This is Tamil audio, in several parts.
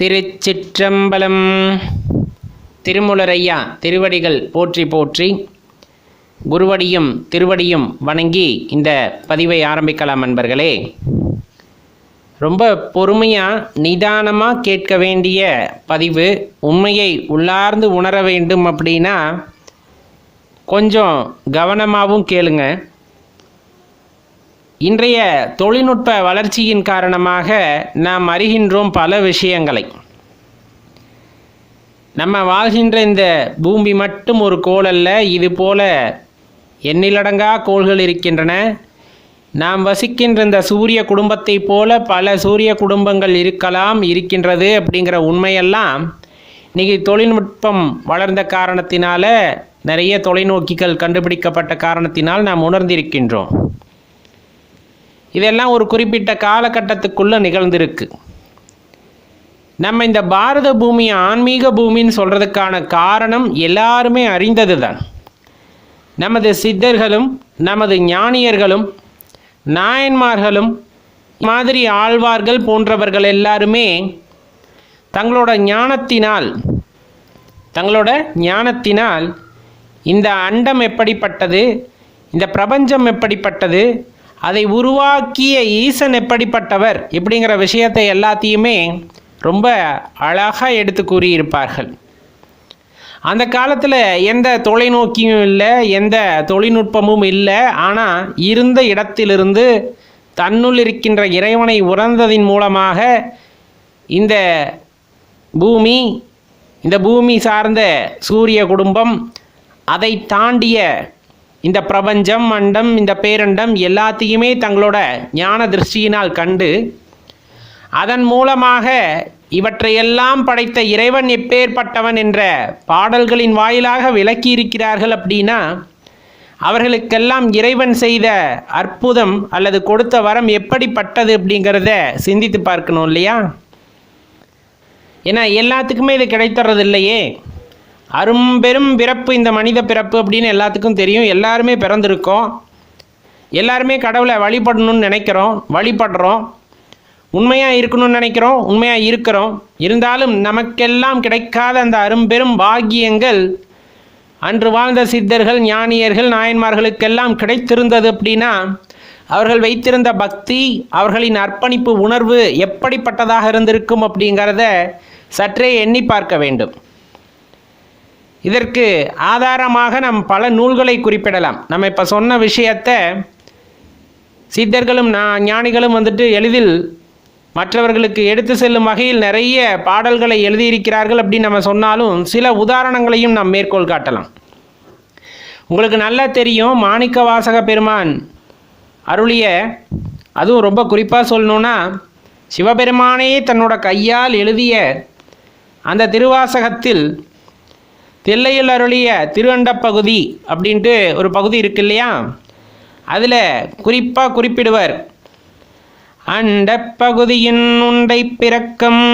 திருச்சிற்றம்பலம். திருமுலரையா திருவடிகள் போற்றி போற்றி குருவடியும் திருவடியும் வணங்கி இந்த பதிவை ஆரம்பிக்கலாம் நண்பர்களே ரொம்ப பொறுமையாக நிதானமாக கேட்க வேண்டிய பதிவு உண்மையை உள்ளார்ந்து உணர வேண்டும் அப்படின்னா கொஞ்சம் கவனமாகவும் கேளுங்கள் இன்றைய தொழில்நுட்ப வளர்ச்சியின் காரணமாக நாம் அறிகின்றோம் பல விஷயங்களை. நம்ம வாழ்கின்ற இந்த பூமி மட்டும் ஒரு கோள் அல்ல இது போல எண்ணிலடங்கா கோள்கள் இருக்கின்றன. நாம் வசிக்கின்ற இந்த சூரிய குடும்பத்தை போல பல சூரிய குடும்பங்கள் இருக்கலாம் இருக்கின்றது அப்படிங்கிற உண்மையெல்லாம் இன்னைக்கு தொழில்நுட்பம் வளர்ந்த காரணத்தினால நிறைய தொலைநோக்கிகள் கண்டுபிடிக்கப்பட்ட காரணத்தினால் நாம் உணர்ந்திருக்கின்றோம். இதெல்லாம் ஒரு குறிப்பிட்ட காலகட்டத்துக்குள்ளே நிகழ்ந்திருக்கு. நம்ம இந்த பாரத பூமி ஆன்மீக பூமின்னு சொல்கிறதுக்கான காரணம் எல்லாருமே அறிந்தது தான் நமது சித்தர்களும் நமது ஞானியர்களும் நாயன்மார்களும் மாதிரி ஆழ்வார்கள் போன்றவர்கள் எல்லாருமே தங்களோட ஞானத்தினால் தங்களோட ஞானத்தினால் இந்த அண்டம் எப்படிப்பட்டது இந்த பிரபஞ்சம் எப்படிப்பட்டது அதை உருவாக்கிய ஈசன் எப்படிப்பட்டவர் இப்படிங்கிற விஷயத்தை எல்லாத்தையுமே ரொம்ப அழகாக எடுத்து கூறியிருப்பார்கள். அந்த காலத்தில் எந்த தொலைநோக்கியும் இல்லை எந்த தொழில்நுட்பமும் இல்லை ஆனால் இருந்த இடத்திலிருந்து தன்னுள் இருக்கின்ற இறைவனை உறந்ததின் மூலமாக இந்த பூமி இந்த பூமி சார்ந்த சூரிய குடும்பம் அதை தாண்டிய இந்த பிரபஞ்சம் அண்டம் இந்த பேரண்டம் எல்லாத்தையுமே தங்களோட ஞான திருஷ்டியினால் கண்டு அதன் மூலமாக இவற்றையெல்லாம் படைத்த இறைவன் எப்பேற்பட்டவன் என்ற பாடல்களின் வாயிலாக விளக்கி இருக்கிறார்கள் அப்படின்னா அவர்களுக்கெல்லாம் இறைவன் செய்த அற்புதம் அல்லது கொடுத்த வரம் எப்படிப்பட்டது அப்படிங்கிறத சிந்தித்து பார்க்கணும் இல்லையா? ஏன்னா எல்லாத்துக்குமே இது கிடைத்துறது இல்லையே அரும்பெரும் பிறப்பு இந்த மனித பிறப்பு அப்படின்னு எல்லாத்துக்கும் தெரியும். எல்லாருமே பிறந்திருக்கோம். எல்லாருமே கடவுளை வழிபடணும்னு நினைக்கிறோம். வழிபடுறோம். உண்மையாக இருக்கணும்னு நினைக்கிறோம். உண்மையாக இருக்கிறோம். இருந்தாலும் நமக்கெல்லாம் கிடைக்காத அந்த அரும்பெரும் பாக்கியங்கள் அன்று வாழ்ந்த சித்தர்கள் ஞானியர்கள் நாயன்மார்களுக்கெல்லாம் கிடைத்திருந்தது அப்படின்னா அவர்கள் வைத்திருந்த பக்தி அவர்களின் அர்ப்பணிப்பு உணர்வு எப்படிப்பட்டதாக இருந்திருக்கும் அப்படிங்கிறத சற்றே எண்ணி பார்க்க வேண்டும். இதற்கு ஆதாரமாக நம் பல நூல்களை குறிப்பிடலாம். நம்ம இப்போ சொன்ன விஷயத்தை சித்தர்களும் நான் ஞானிகளும் வந்துட்டு எளிதில் மற்றவர்களுக்கு எடுத்து செல்லும் வகையில் நிறைய பாடல்களை எழுதியிருக்கிறார்கள் அப்படின்னு நம்ம சொன்னாலும் சில உதாரணங்களையும் நாம் மேற்கோள் காட்டலாம். உங்களுக்கு நல்லா தெரியும் மாணிக்க வாசக பெருமான் அருளிய அதுவும் ரொம்ப குறிப்பாக சொல்லணுன்னா சிவபெருமானே தன்னோட கையால் எழுதிய அந்த திருவாசகத்தில் தில்லையில் அருளிய திருவண்டப்பகுதி அப்படின்ட்டு ஒரு பகுதி இருக்கு இல்லையா? அதில் குறிப்பாக குறிப்பிடுவர். அண்டப்பகுதியின் உண்டை பிறக்கம்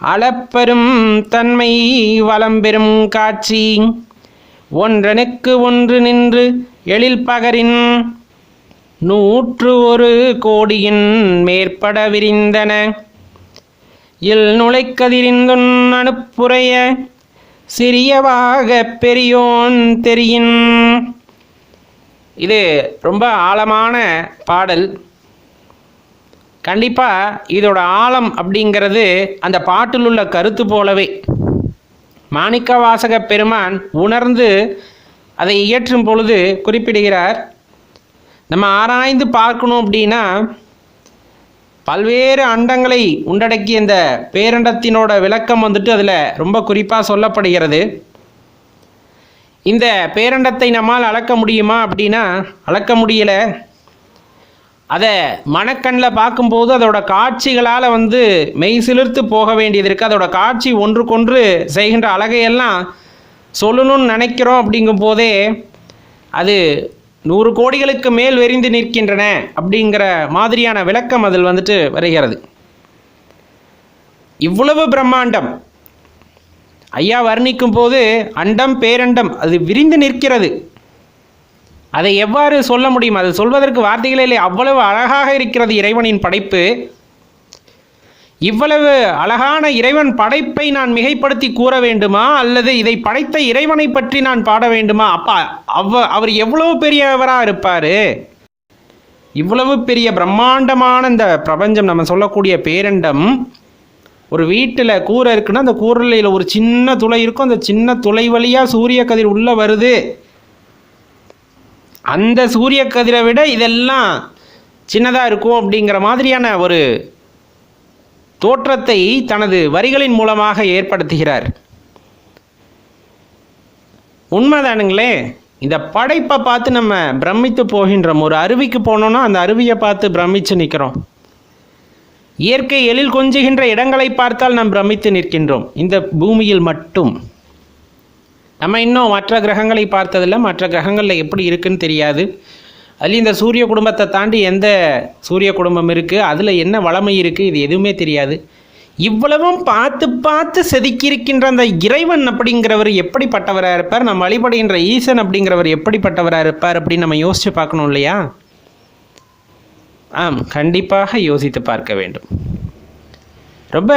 அளப்பெரும் தன்மை வளம்பெறும் காட்சி ஒன்றனுக்கு ஒன்று நின்று எழில் பகரின் நூற்று ஒரு கோடியின் மேற்பட விரிந்தன. இல் நுழைக்கதிரிந்துன் அனுப்புரைய சிறியவாக பெரியோன் தெரியின். இது ரொம்ப ஆழமான பாடல். கண்டிப்பாக இதோட ஆழம் அப்படிங்கிறது அந்த பாட்டில் உள்ள கருத்து போலவே. மாணிக்க வாசக பெருமான் உணர்ந்து அதை இயற்றும் பொழுது குறிப்பிடுகிறார் நம்ம ஆராய்ந்து பார்க்கணும் அப்படின்னா பல்வேறு அண்டங்களை உள்ளடக்கிய இந்த பேரண்டத்தினோட விளக்கம் வந்துட்டு அதில் ரொம்ப குறிப்பாக சொல்லப்படுகிறது. இந்த பேரண்டத்தை நம்மால் அளக்க முடியுமா அப்படின்னா அளக்க முடியலை. அதை மனக்கண்ணில் பார்க்கும்போது அதோட காட்சிகளால் வந்து மெய் சிலிர்த்து போக வேண்டியது இருக்குது அதோட காட்சி ஒன்றுக்கொன்று செய்கின்ற அழகையெல்லாம் சொல்லணும்னு நினைக்கிறோம் அப்படிங்கும் போதே அது நூறு கோடிகளுக்கு மேல் வெறிந்து நிற்கின்றன அப்படிங்கிற மாதிரியான விளக்கம் அதில் வந்துட்டு வருகிறது. இவ்வளவு பிரம்மாண்டம். ஐயா வர்ணிக்கும் போது அண்டம் பேரண்டம் அது விரிந்து நிற்கிறது. அதை எவ்வாறு சொல்ல முடியும்? அது சொல்வதற்கு வார்த்தைகளே இல்லை. அவ்வளவு அழகாக இருக்கிறது இறைவனின் படைப்பு. இவ்வளவு அழகான இறைவன் படைப்பை நான் மிகைப்படுத்தி கூற வேண்டுமா? அல்லது இதை படைத்த இறைவனை பற்றி நான் பாட வேண்டுமா? அப்பா அவ அவர் எவ்வளவு பெரியவராக இருப்பார்? இவ்வளவு பெரிய பிரம்மாண்டமான இந்த பிரபஞ்சம் நம்ம சொல்லக்கூடிய பேரண்டம் ஒரு வீட்டில் கூரை இருக்குன்னா அந்த கூரையில் ஒரு சின்ன துளை இருக்கும். அந்த சின்ன துளை வழியாக சூரிய கதிர் உள்ளே வருது. அந்த சூரிய கதிரை விட இதெல்லாம் சின்னதாக இருக்கும் அப்படிங்கிற மாதிரியான ஒரு தோற்றத்தை தனது வரிகளின் மூலமாக ஏற்படுத்துகிறார். உண்மைதானுங்களே இந்த படைப்பை பார்த்து நம்ம பிரமித்து போகின்றோம் ஒரு அருவிக்கு போனோம்னா அந்த அருவியை பார்த்து பிரமித்து நிற்கிறோம். இயற்கை எழில் கொஞ்சுகின்ற இடங்களை பார்த்தால் நாம் பிரமித்து நிற்கின்றோம். இந்த பூமியில் மட்டும். நம்ம இன்னும் மற்ற கிரகங்களை பார்த்ததில்லை. மற்ற கிரகங்களில் எப்படி இருக்குன்னு தெரியாது. அதுலேயும் இந்த சூரிய குடும்பத்தை தாண்டி எந்த சூரிய குடும்பம் இருக்குது அதில் என்ன வளமை இருக்குது இது எதுவுமே தெரியாது. இவ்வளவும் பார்த்து பார்த்து செதுக்கியிருக்கின்ற அந்த இறைவன் அப்படிங்கிறவர் எப்படிப்பட்டவராக இருப்பார்? நம்ம வழிபடுகின்ற ஈசன் அப்படிங்கிறவர் எப்படிப்பட்டவராக இருப்பார் அப்படின்னு நம்ம யோசித்து பார்க்கணும் இல்லையா? ஆம் கண்டிப்பாக யோசித்து பார்க்க வேண்டும். ரொம்ப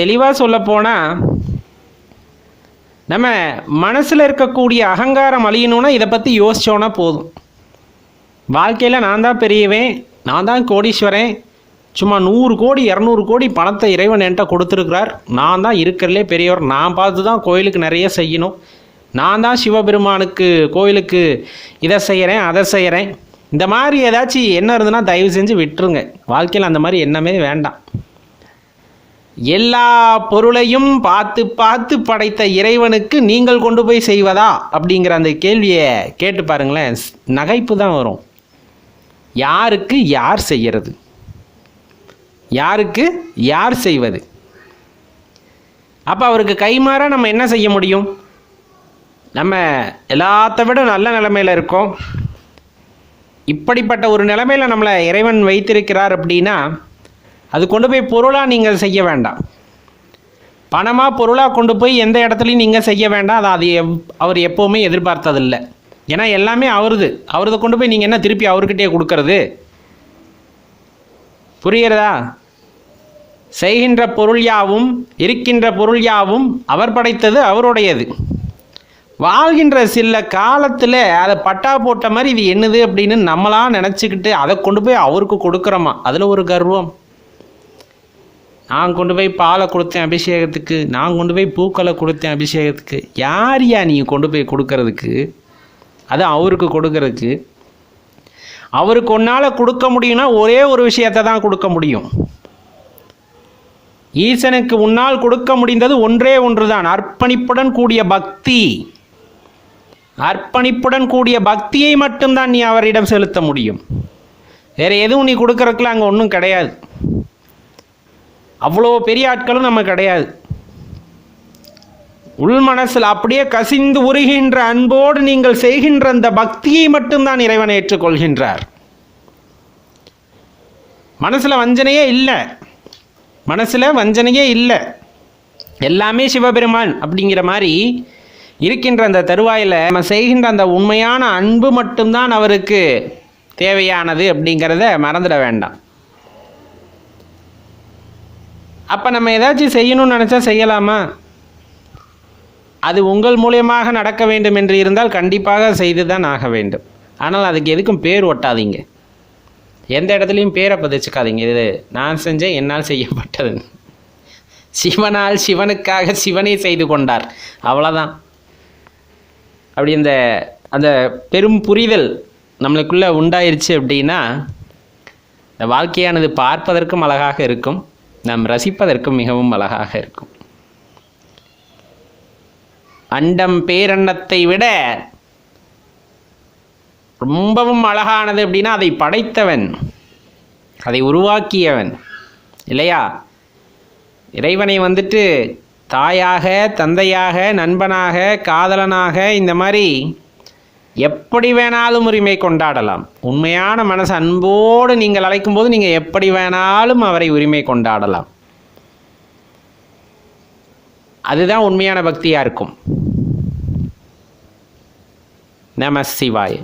தெளிவாக சொல்லப்போனால் நம்ம மனசில் இருக்கக்கூடிய அகங்காரம் அழியணும்னா இதை பற்றி யோசிச்சோன்னா போதும். வாழ்க்கையில் நான் தான் பெரியவன் நான் தான் கோடீஸ்வரன். சும்மா நூறு கோடி இரநூறு கோடி பணத்தை இறைவன் என்கிட்ட கொடுத்துருக்கிறார். நான் தான் இருக்கிறதுலே பெரியவர். நான் பார்த்து தான் கோயிலுக்கு நிறைய செய்யணும். நான் தான் சிவபெருமானுக்கு கோயிலுக்கு இதை செய்கிறேன் அதை செய்கிறேன் இந்த மாதிரி ஏதாச்சும் என்ன இருந்ததுன்னா தயவு செஞ்சு விட்டுருங்க. வாழ்க்கையில் அந்த மாதிரி எண்ணமே வேண்டாம். எல்லா பொருளையும் பார்த்து பார்த்து படைத்த இறைவனுக்கு நீங்கள் கொண்டு போய் செய்வதா? அப்படிங்கிற அந்த கேள்வியை கேட்டு பாருங்களேன். நகைப்பு தான் வரும். யாருக்கு யார் செய்கிறது யாருக்கு யார் செய்வது? அப்போ அவருக்கு கைமாற நம்ம என்ன செய்ய முடியும்? நம்ம எல்லாத்த விட நல்ல நிலைமையில் இருக்கோம். இப்படிப்பட்ட ஒரு நிலைமையில் நம்மளை இறைவன் வைத்திருக்கிறார் அப்படின்னா அது கொண்டு போய் பொருளாக நீங்கள் செய்ய வேண்டாம். பணமாக பொருளாக கொண்டு போய் எந்த இடத்துலையும் நீங்கள் செய்ய வேண்டாம். அதை அது எவ் அவர் எப்போவுமே எதிர்பார்த்ததில்லை. ஏன்னா எல்லாமே அவருது. அவரதை கொண்டு போய் நீங்கள் என்ன திருப்பி அவர்கிட்டயே கொடுக்கறது? புரிகிறதா? செய்கின்ற பொருள் யாவும் இருக்கின்ற பொருள் யாவும் அவர் படைத்தது அவருடையது. வாழ்கின்ற சில காலத்தில் அதை பட்டா போட்ட மாதிரி இது என்னது அப்படின்னு நம்மளாம் நினச்சிக்கிட்டு அதை கொண்டு போய் அவருக்கு கொடுக்குறோமா? அதில் ஒரு கர்வம். நான் கொண்டு போய் பாலை கொடுத்தேன் அபிஷேகத்துக்கு நான் கொண்டு போய் பூக்களை கொடுத்தேன் அபிஷேகத்துக்கு. யார் யா நீங்கள் கொண்டு போய் கொடுக்கறதுக்கு? அது அவருக்கு கொடுக்கறதுக்கு. அவருக்கு ஒன்றால் கொடுக்க முடியும்னா ஒரே ஒரு விஷயத்தை தான் கொடுக்க முடியும். ஈசனுக்கு உன்னால் கொடுக்க முடிந்தது ஒன்றே ஒன்றுதான். அர்ப்பணிப்புடன் கூடிய பக்தி. அர்ப்பணிப்புடன் கூடிய பக்தியை மட்டும்தான் நீ அவரிடம் செலுத்த முடியும். வேறு எதுவும் நீ கொடுக்கறதுக்குலாம் அங்கே ஒன்றும் கிடையாது. அவ்வளோ பெரிய ஆட்களும் நம்ம கிடையாது. உள் மனசில் அப்படியே கசிந்து உருகின்ற அன்போடு நீங்கள் செய்கின்ற அந்த பக்தியை மட்டும்தான் இறைவன் ஏற்றுக்கொள்கின்றார். மனசில் வஞ்சனையே இல்லை. மனசில் வஞ்சனையே இல்லை. எல்லாமே சிவபெருமான் அப்படிங்கிற மாதிரி இருக்கின்ற அந்த தருவாயில் நம்ம செய்கின்ற அந்த உண்மையான அன்பு மட்டும்தான் அவருக்கு தேவையானது அப்படிங்கிறத மறந்துட வேண்டாம். அப்போ நம்ம ஏதாச்சும் செய்யணும்னு நினச்சா செய்யலாமா? அது உங்கள் மூலியமாக நடக்க வேண்டும் என்று இருந்தால் கண்டிப்பாக செய்து தான் ஆக வேண்டும். ஆனால் அதுக்கு எதுக்கும் பேர் ஒட்டாதீங்க. எந்த இடத்துலையும் பேரை பதிச்சுக்காதீங்க. இது நான் செஞ்சேன் என்னால் செய்யப்பட்டது. சிவனால் சிவனுக்காக சிவனை செய்து கொண்டார். அவ்வளோதான் அப்படி இந்த அந்த பெரும் புரிதல் நம்மளுக்குள்ளே உண்டாயிருச்சு அப்படின்னா இந்த வாழ்க்கையானது பார்ப்பதற்கும் அழகாக இருக்கும். நாம் ரசிப்பதற்கும் மிகவும் அழகாக இருக்கும். அண்டம் பேரன்னத்தை விட ரொம்பவும் அழகானது அப்படின்னா அதை படைத்தவன் அதை உருவாக்கியவன் இல்லையா? இறைவனை வந்துட்டு தாயாக தந்தையாக நண்பனாக காதலனாக இந்த மாதிரி எப்படி வேணாலும் உரிமை கொண்டாடலாம். உண்மையான மனசு அன்போடு நீங்கள் அழைக்கும்போது நீங்கள் எப்படி வேணாலும் அவரை உரிமை கொண்டாடலாம். அதுதான் உண்மையான பக்தியாக இருக்கும். நம சிவாய்.